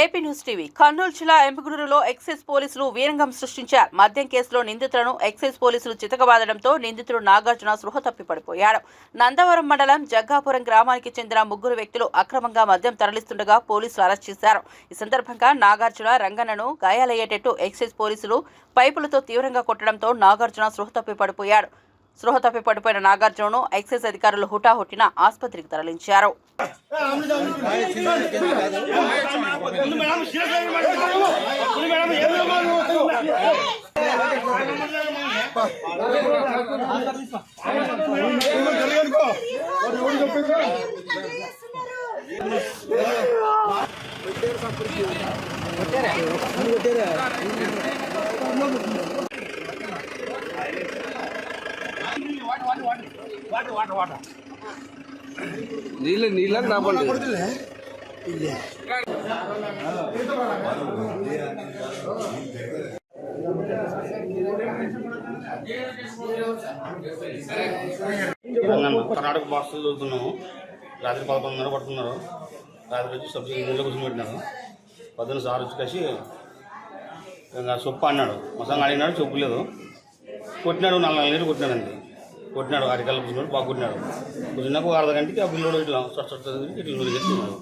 AP news TV Kurnool జిల్లా ఎంపగుడూరులో excise పోలీసులు వీరంగం సృష్టించారు. మద్యం కేసులో నిందితులను ఎక్సైజ్ పోలీసులు చితకబాదడంతో నిందితుడు నాగార్జున స్పృహ తప్పి పడిపోయాడు. నందవరం మండలం జగ్గాపురం గ్రామానికి చెందిన ముగ్గురు వ్యక్తులు అక్రమంగా మద్యం తరలిస్తుండగా పోలీసులు అరెస్ట్ చేశారు. ఈ సందర్భంగా నాగార్జున రంగన్నను గాయాలయ్యేటట్టు ఎక్సైజ్ పోలీసులు పైపులతో తీవ్రంగా కొట్టడంతో నాగార్జున స్పృహ తప్పి పడిపోయాడు. స్పృహ తప్పి పడిపోయిన నాగార్జునను ఎక్సైజ్ అధికారులు హుటాహుటిన ఆసుపత్రికి తరలించారు. Water water water water water నీళ్ళు రాబండి తెలంగాణ కర్ణాటక మాస్టర్లు చదువుతున్నాము. రాత్రి పదకొండున్నర పడుతున్నారు. రాత్రి వచ్చి సబ్సిడీ ఇంట్లో కూర్చోబెట్టినారు పొద్దున్న సార్ వచ్చి కలిసి ఇంకా సొప్పు అన్నాడు. మొత్తం అడిగినాడు చెప్పు లేదు. కొట్టినాడు నాలుగు నాలుగు నీళ్ళు కొట్టినాడు అంతే కొట్టినాడు కూర్చున్నాడు బాగా కొట్టినాడు. కూర్చున్నాక అర్ధ గంటకి ఆ పిల్లోడు ఇట్లా సొట్ట ఇట్లా చెప్తున్నాడు